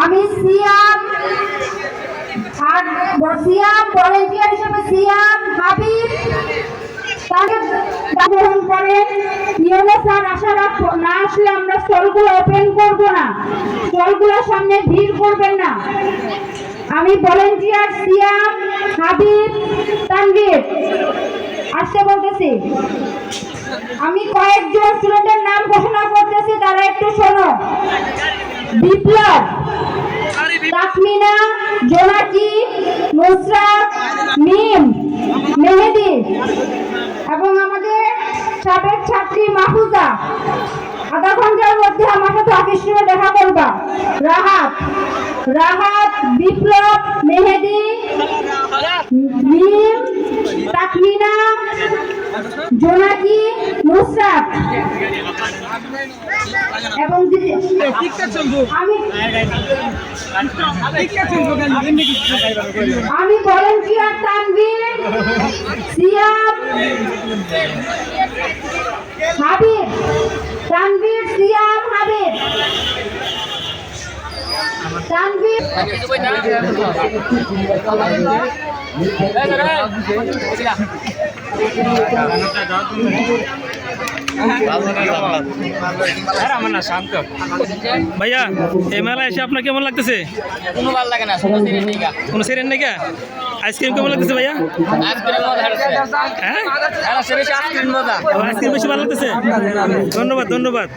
আমি সিয়াম, আর সিয়াম ভলেন্টিয়ার হিসেবে সিয়াম হাবিব। তাকে গ্রহণ করেন ইউনো স্যার আশা না আসলে আমরা স্টলগুলো ওপেন করব না স্টলগুলোর সামনে ভিড় করবেন না। আমি ভলেন্টিয়ার সিয়াম হাবিব তানভীর। আসতে বলতেছি। আমি কয়েকজন স্টুডেন্টের নাম ঘোষণা করতেছি, তারা একটু শোনো। বিপ্লব। তাকমিনা জোনাকি নুসরাত মিম মেহেদি এবং আমাদের সাবেক ছাত্রী মাহফুজা আধা ঘণ্টার মধ্যে আমার সাথে অফিস রুমে দেখা করবা। রাহাত রাহাত বিপ্লব মেহেদি মিম তাকমিনা জোনাকি নুসরাত। এবং দিদি আমি আমি ভলেন্টিয়ার তানভীর সিয়াম হাবিব তানভীর সিয়াম হাবিব। তানভীর ভাইয়া এই মেলা এসে আপনার কেমন লাগতেছে? কোনো ভালো লাগে না কোনো সেরেন নাকি? আইসক্রিম কেমন লাগতেছে ভাইয়া? হ্যাঁ? আইসক্রিম বেশি ভালো লাগতেছে? ধন্যবাদ ধন্যবাদ।